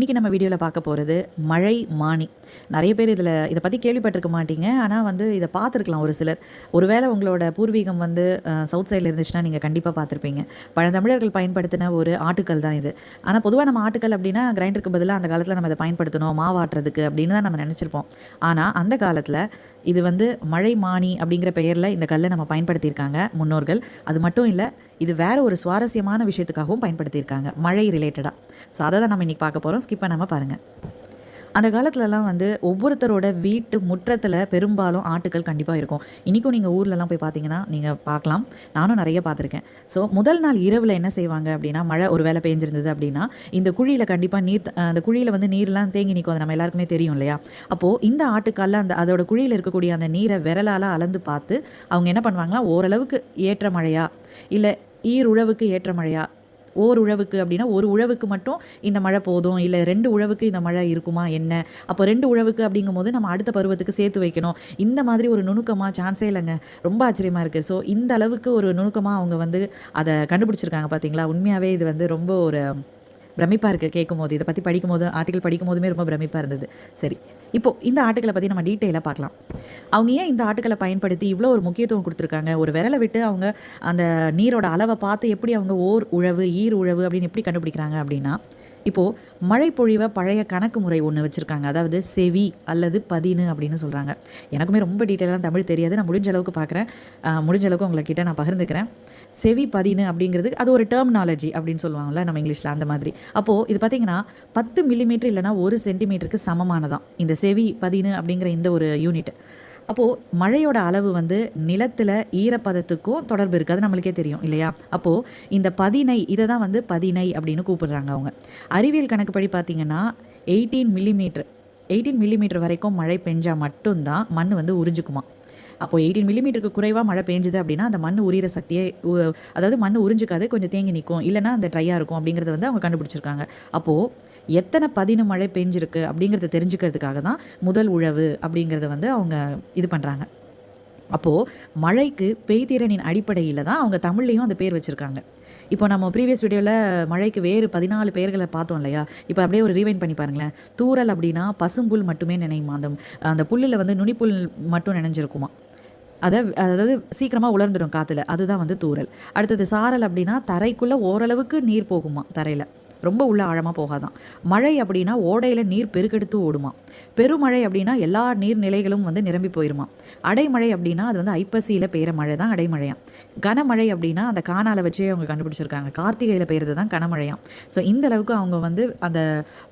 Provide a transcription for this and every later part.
இன்றைக்கி நம்ம வீடியோவில் பார்க்க போகிறது மழை மானி. நிறைய பேர் இதில் இதை பற்றி கேள்விப்பட்டிருக்க மாட்டீங்க. ஆனால் வந்து இதை பார்த்துருக்கலாம் ஒரு சிலர். ஒருவேளை உங்களோட பூர்வீகம் வந்து சவுத் சைடில் இருந்துச்சுன்னா நீங்கள் கண்டிப்பாக பார்த்துருப்பீங்க. பழந்தமிழர்கள் பயன்படுத்தின ஒரு ஆட்டுக்கல் தான் இது. ஆனால் பொதுவாக நம்ம ஆட்டுக்கல் அப்படின்னா கிரைண்டருக்கு பதிலாக அந்த காலத்தில் நம்ம இதை பயன்படுத்தணும் மாவாட்டுறதுக்கு அப்படின்னு தான் நம்ம நினச்சிருப்போம். ஆனால் அந்த காலத்தில் இது வந்து மழை மானி அப்படிங்கிற பெயரில் இந்த கல்லை நம்ம பயன்படுத்தியிருக்காங்க முன்னோர்கள். அது மட்டும் இல்லை இது வேற ஒரு சுவாரஸ்யமான விஷயத்துக்காகவும் பயன்படுத்தியிருக்காங்க மழை ரிலேட்டடாக ஸோ அதை தான் நம்ம இன்றைக்கி பார்க்க போகிறோம் ஸ்கிப் பண்ணாமல் பாருங்கள் அந்த காலத்துலலாம் வந்து ஒவ்வொருத்தரோட வீட்டு முற்றத்தில் பெரும்பாலும் ஆட்டுக்கள் கண்டிப்பாக இருக்கும். இன்றைக்கும் நீங்கள் ஊர்லலாம் போய் பார்த்தீங்கன்னா நீங்கள் பார்க்கலாம் நானும் நிறைய பார்த்துருக்கேன் ஸோ முதல் நாள் இரவில் என்ன செய்வாங்க அப்படின்னா மழை ஒரு வேலை பெஞ்சிருந்தது அப்படின்னா இந்த குழியில் கண்டிப்பாக நீர் அந்த குழியில் வந்து நீர்லாம் தேங்கி நிற்கும் அது நம்ம எல்லாருக்குமே தெரியும் இல்லையா? அப்போது இந்த ஆட்டுக்காலில் அந்த அதோட குழியில் இருக்கக்கூடிய அந்த நீரை விரலால் அளந்து பார்த்து அவங்க என்ன பண்ணுவாங்கன்னா ஓரளவுக்கு ஏற்ற மழையா இல்லை ஈருழவுக்கு ஏற்ற மழையா ஓர் உழவுக்கு அப்படின்னா ஒரு உழவுக்கு மட்டும் இந்த மழை போதும் இல்லை ரெண்டு உழவுக்கு இந்த மழை இருக்குமா என்ன? அப்போ ரெண்டு உழவுக்கு அப்படிங்கும்போது நம்ம அடுத்த பருவத்துக்கு சேர்த்து வைக்கணும். இந்த மாதிரி ஒரு நுணுக்கமாக சான்ஸே இல்லைங்க. ரொம்ப ஆச்சரியமாக இருக்குது ஸோ இந்த அளவுக்கு ஒரு நுணுக்கமாக அவங்க வந்து அதை கண்டுபிடிச்சிருக்காங்க பார்த்தீங்களா உண்மையாகவே இது வந்து ரொம்ப ஒரு பிரமிப்பாக இருக்குது கேட்கும் போது இதை பற்றி படிக்கும் போது ஆர்டிக்கல் படிக்கும் போதுமே ரொம்ப பிரமிப்பாக இருந்தது. சரி இப்போது இந்த ஆட்டுக்களை பற்றி நம்ம டீட்டெயிலாக பார்க்கலாம். அவங்க ஏன் இந்த ஆட்டுக்களை பயன்படுத்தி இவ்வளோ ஒரு முக்கியத்துவம் கொடுத்துருக்காங்க? ஒரு விரலை விட்டு அவங்க அந்த நீரோட அளவை பார்த்து எப்படி அவங்க ஓர் உழவு ஈர் உழவு அப்படின்னு எப்படி கண்டுபிடிக்கிறாங்க அப்படின்னா இப்போது மழை பொழிவை பழைய கணக்கு முறை ஒன்று வச்சுருக்காங்க. அதாவது செவி அல்லது பதினு அப்படின்னு சொல்கிறாங்க எனக்குமே ரொம்ப டீட்டெயிலாக தமிழ் தெரியாது. நான் முடிஞ்ச அளவுக்கு பார்க்குறேன் முடிஞ்ச அளவுக்கு உங்கள்கிட்ட நான் பகிர்ந்துக்கிறேன். செவி பதினு அப்படிங்கிறது அது ஒரு டெர்மினாலஜி அப்படின்னு சொல்லுவாங்கல்ல நம்ம இங்கிலீஷில் அந்த மாதிரி. அப்போது இது பார்த்திங்கன்னா பத்து மில்லிமீட்டர் இல்லைனா ஒரு சென்டிமீட்டருக்கு சமமானதான். இந்த செவி பதினு அப்படிங்கிற இந்த ஒரு யூனிட் அப்போது மழையோட அளவு வந்து நிலத்தில் ஈரப்பதத்துக்கும் தொடர்பு இருக்குது அது நம்மளுக்கே தெரியும் இல்லையா? அப்போது இந்த பதினை இதை தான் வந்து பதினை அப்படின்னு கூப்பிடுறாங்க அவங்க. அறிவியல் கணக்குப்படி பார்த்தீங்கன்னா எயிட்டீன் மில்லிமீட்டர் எயிட்டீன் மில்லிமீட்டர் வரைக்கும் மழை பெஞ்சால் மட்டும்தான் மண் வந்து உறிஞ்சுக்குமா அப்போது எயிட்டீன் மில்லிமீட்டருக்கு குறைவாக மழை பெஞ்சுது அப்படின்னா அந்த மண் உரிகிற சக்தியை அதாவது மண் உறிஞ்சிக்காது கொஞ்சம் தேங்கி நிற்கும் இல்லைன்னா அந்த ட்ரையாக இருக்கும் அப்படிங்கிறத வந்து அவங்க கண்டுபிடிச்சிருக்காங்க. அப்போது எத்தனை பதினு மழை பெஞ்சிருக்கு அப்படிங்கிறத தெரிஞ்சுக்கிறதுக்காக தான் முதல் உழவு அப்படிங்கிறத வந்து அவங்க இது பண்ணுறாங்க அப்போது மழைக்கு பெய்திறனின் அடிப்படையில் தான் அவங்க தமிழ்லேயும் அந்த பேர் வச்சுருக்காங்க. இப்போ நம்ம ப்ரீவியஸ் வீடியோவில் மழைக்கு வேறு பதினாலு பெயர்களை பார்த்தோம் இல்லையா? இப்போ அப்படியே ஒரு ரீவைண்ட் பண்ணி பாருங்களேன். தூறல் அப்படின்னா பசும்புல் மட்டுமே நினைமா அந்த அந்த புல்லில் வந்து நுனிப்புல் மட்டும் நினைஞ்சிருக்குமா அதை அதாவது சீக்கிரமாக உலர்ந்துடும் காற்றுல அதுதான் வந்து தூறல். அடுத்தது சாரல் அப்படின்னா தரைக்குள்ளே ஓரளவுக்கு நீர் போகுமா தரையில். ரொம்ப உள்ள ஆழமாக போகாதான். மழை அப்படின்னா ஓடையில் நீர் பெருக்கெடுத்து ஓடுமா பெருமழை அப்படின்னா எல்லா நீர்நிலைகளும் வந்து நிரம்பி போயிருமா அடைமழை அப்படின்னா அது வந்து ஐப்பசியில் பெய்கிற மழை தான் அடைமழையாம். கனமழை அப்படின்னா அந்த காணால வச்சே அவங்க கண்டுபிடிச்சிருக்காங்க. கார்த்திகையில் பெய்கிறது தான் கனமழையாம். ஸோ இந்த அளவுக்கு அவங்க வந்து அந்த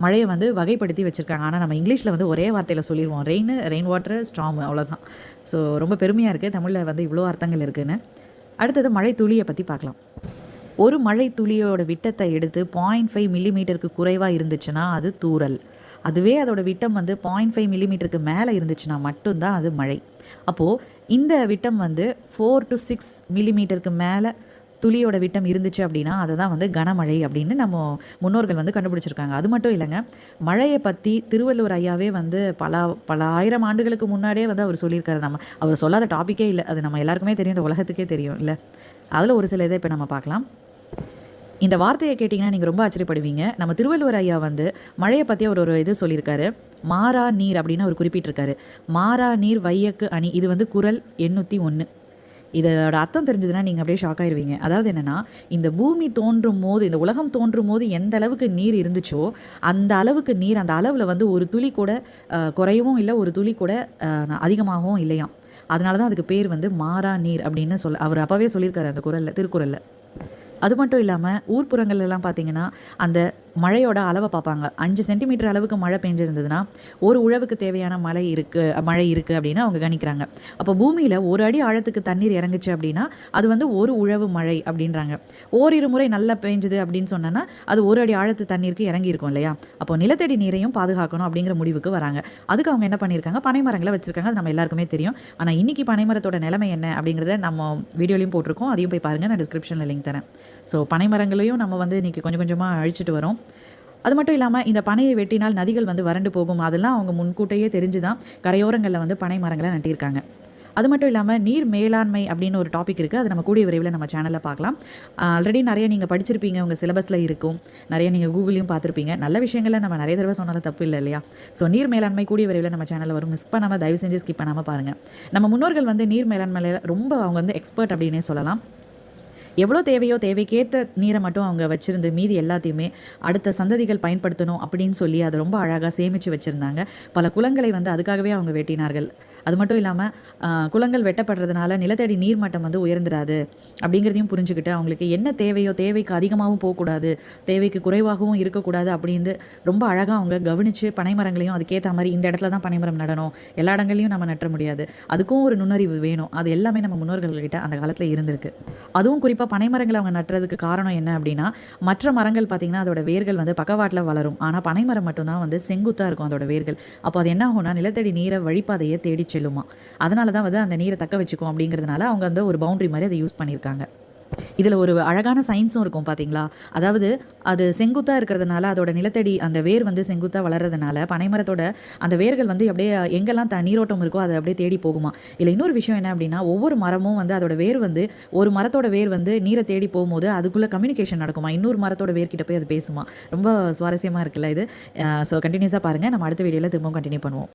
மழையை வந்து வகைப்படுத்தி வச்சுருக்காங்க. ஆனால் நம்ம இங்கிலீஷில் வந்து ஒரே வார்த்தையில் சொல்லிடுவோம் ரெயின் ரெயின் வாட்டர் ஸ்ட்ராங் அவ்வளோதான் ஸோ ரொம்ப பெருமையாக இருக்குது தமிழில் வந்து இவ்வளோ அர்த்தங்கள் இருக்குதுன்னு அடுத்தது மழை துளியை பற்றி பார்க்கலாம். ஒரு மழை துளியோட விட்டத்தை எடுத்து பாயிண்ட் ஃபைவ் மில்லிமீட்டருக்கு குறைவாக இருந்துச்சுன்னா அது தூறல். அதுவே அதோட விட்டம் வந்து பாயிண்ட் ஃபைவ் மில்லிமீட்டருக்கு மேலே இருந்துச்சுன்னா மட்டும்தான் அது மழை. அப்போது இந்த விட்டம் வந்து ஃபோர் டு சிக்ஸ் மில்லிமீட்டருக்கு மேலே துளியோட விட்டம் இருந்துச்சு அப்படின்னா அதை தான் வந்து கனமழை அப்படின்னு நம்ம முன்னோர்கள் வந்து கண்டுபிடிச்சிருக்காங்க. அது மட்டும் இல்லைங்க மழையை பற்றி திருவள்ளுவர் ஐயாவே வந்து பல பல ஆயிரம் ஆண்டுகளுக்கு முன்னாடியே வந்து அவர் சொல்லியிருக்காரு. நம்ம அவர் சொல்லாத டாப்பிக்கே இல்லை. அது நம்ம எல்லாருக்குமே தெரியும். இந்த உலகத்துக்கே தெரியும் இல்லை. அதில் ஒரு சில இதை இப்போ நம்ம பார்க்கலாம். இந்த வார்த்தையை கேட்டிங்கன்னா நீங்கள் ரொம்ப ஆச்சரியப்படுவீங்க. நம்ம திருவள்ளுவர் ஐயா வந்து மழையை பற்றி அவர் ஒரு இது சொல்லியிருக்காரு. மாறா நீர் அப்படின்னு அவர் குறிப்பிட்டிருக்காரு. மாறா நீர் வையக்கு அணி இது வந்து குரல் எண்ணூற்றி ஒன்று இதோட அர்த்தம் தெரிஞ்சதுன்னா நீங்கள் அப்படியே ஷாக் ஆயிடுவீங்க அதாவது என்னென்னா இந்த பூமி தோன்றும் போது இந்த உலகம் தோன்றும் போது எந்த அளவுக்கு நீர் இருந்துச்சோ அந்த அளவுக்கு நீர் அந்த அளவில் வந்து ஒரு துளி கூட குறையவும் இல்லை ஒரு துளி கூட அதிகமாகவும் இல்லையாம். அதனால தான் அதுக்கு பேர் வந்து மாறா நீர் அப்படின்னு சொல்ல அவர் அப்போவே சொல்லியிருக்காரு அந்த குரலில் திருக்குறளில். அது மட்டும் இல்லாமல் ஊர்ப்புறங்கள்லாம் எல்லாம் பார்த்தீங்கன்னா அந்த மழையோட அளவை பார்ப்பாங்க. அஞ்சு சென்டிமீட்டர் அளவுக்கு மழை பெஞ்சிருந்ததுன்னா ஒரு உழவுக்கு தேவையான மழை இருக்குது மழை இருக்குது அப்படின்னு அவங்க கணிக்கிறாங்க. அப்போ பூமியில் ஒரு அடி ஆழத்துக்கு தண்ணீர் இறங்குச்சு அப்படின்னா அது வந்து ஒரு உழவு மழை அப்படின்றாங்க. ஓரிரு முறை நல்லா பெஞ்சுது அப்படின்னு சொன்னோன்னா அது ஒரு அடி ஆழத்து தண்ணீருக்கு இறங்கி இருக்கும் இல்லையா? அப்போ நிலத்தடி நீரையும் பாதுகாக்கணும் அப்படிங்கிற முடிவுக்கு வராங்க. அதுக்கு அவங்க என்ன பண்ணியிருக்காங்க? பனைமரங்களை வச்சிருக்காங்க. அது நம்ம எல்லாருக்குமே தெரியும். ஆனால் இன்னைக்கு பனைமரத்தோட நிலைமை என்ன அப்படிங்கிறத நம்ம வீடியோலையும் போட்டிருக்கோம். அதையும் போய் பாருங்கள் நான் டிஸ்கிரிப்ஷனில் லிங்க் தரேன். ஸோ பனைமரங்களையும் நம்ம வந்து இன்றைக்கி கொஞ்சம் கொஞ்சமாக அழிச்சிட்டு வரோம். அது மட்டும் இல்லாமல் இந்த பனையை வெட்டினால் நதிகள் வந்து வறண்டு போகும். அதெல்லாம் அவங்க முன்கூட்டையே தெரிஞ்சு தான் கரையோரங்களில் வந்து பனை மரங்களை நட்டியிருக்காங்க அது மட்டும் இல்லாமல் நீர் மேலாண்மை அப்படின்னு ஒரு டாபிக் இருக்குது அது நம்ம கூடிய விரைவில் நம்ம சேனலில் பார்க்கலாம். ஆல்ரெடி நிறைய நீங்கள் படிச்சிருப்பீங்க. உங்கள் சிலபஸில் இருக்கும். நிறைய நீங்கள் கூகுளையும் பார்த்துருப்பீங்க. நல்ல விஷயங்களை நம்ம நிறைய தடவை சொன்னாலும் தப்பு இல்லை இல்லையா? ஸோ நீர் மேலாண்மை கூடிய விரைவில் நம்ம சேனலில் வரும். மிஸ் பண்ணாமல் தயவு செஞ்சு ஸ்கிப் பண்ணாமல் பாருங்கள் நம்ம முன்னோர்கள் வந்து நீர் மேலாண்மையில் ரொம்ப அவங்க வந்து எக்ஸ்பர்ட் அப்படின்னே சொல்லலாம். எவ்வளோ தேவையோ தேவைக்கேற்ற நீரை மட்டும் அவங்க வச்சுருந்து மீதி எல்லாத்தையுமே அடுத்த சந்ததிகள் பயன்படுத்தணும் அப்படின்னு சொல்லி அதை ரொம்ப அழகாக சேமித்து வச்சுருந்தாங்க. பல குளங்களை வந்து அதுக்காகவே அவங்க வெட்டினார்கள். அது மட்டும் இல்லாமல் குளங்கள் வெட்டப்படுறதுனால நிலத்தடி நீர்மட்டம் வந்து உயர்ந்துடாது அப்படிங்கிறதையும் புரிஞ்சுக்கிட்டு அவங்களுக்கு என்ன தேவையோ தேவைக்கு அதிகமாகவும் போகக்கூடாது தேவைக்கு குறைவாகவும் இருக்கக்கூடாது அப்படின்னு ரொம்ப அழகாக அவங்க கவனித்து பனைமரங்களையும் அதுக்கேற்ற மாதிரி இந்த இடத்துல தான் பனைமரம் நடணும் எல்லா இடங்கள்லையும் நம்ம நட்ட முடியாது. அதுக்கும் ஒரு நுண்ணறிவு வேணும். அது எல்லாமே நம்ம முன்னோர்கள்கிட்ட அந்த காலத்தில் இருந்திருக்கு. அதுவும் குறிப்பாக பனைமரங்களை அவங்க நட்டுறதுக்கு காரணம் என்ன அப்படின்னா மற்ற மரங்கள் பார்த்திங்கன்னா அதோட வேர்கள் வந்து பக்கவாட்டில் வளரும். ஆனால் பனைமரம் மட்டும்தான் வந்து செங்குத்தாக இருக்கும் அதோட வேர்கள். அப்போ அது என்ன ஆகும்னா நிலத்தடி நீரை வழிப்பாதையை தேடி செல்லுமா. அதனால தான் வந்து அந்த நீரை தக்க வச்சுக்கும் அப்படிங்கிறதுனால அவங்க வந்து ஒரு பவுண்டரி மாதிரி அதை யூஸ் பண்ணியிருக்காங்க. இதில் ஒரு அழகான சயின்ஸும் இருக்கும் பார்த்தீங்களா அதாவது அது செங்குத்தாக இருக்கிறதுனால அதோட நிலத்தடி அந்த வேர் வந்து செங்குத்தாக வளர்றதுனால பனைமரத்தோட அந்த வேர்கள் வந்து அப்படியே எங்கெல்லாம் த நீரோட்டம் இருக்கோ அதை அப்படியே தேடி போகுமா? இல்லை இன்னொரு விஷயம் என்ன அப்படின்னா ஒவ்வொரு மரமும் வந்து அதோட வேர் வந்து ஒரு மரத்தோட வேர் வந்து நீரை தேடி போகும்போது அதுக்குள்ளே கம்யூனிகேஷன் நடக்குமா? இன்னொரு மரத்தோட வேர்கிட்ட போய் அது பேசுமா? ரொம்ப சுவாரஸ்யமாக இருக்குல்ல இது. ஸோ கண்டினியூஸாக பாருங்கள் நம்ம அடுத்த வீடியோவில் திரும்பவும் கண்டினியூ பண்ணுவோம்.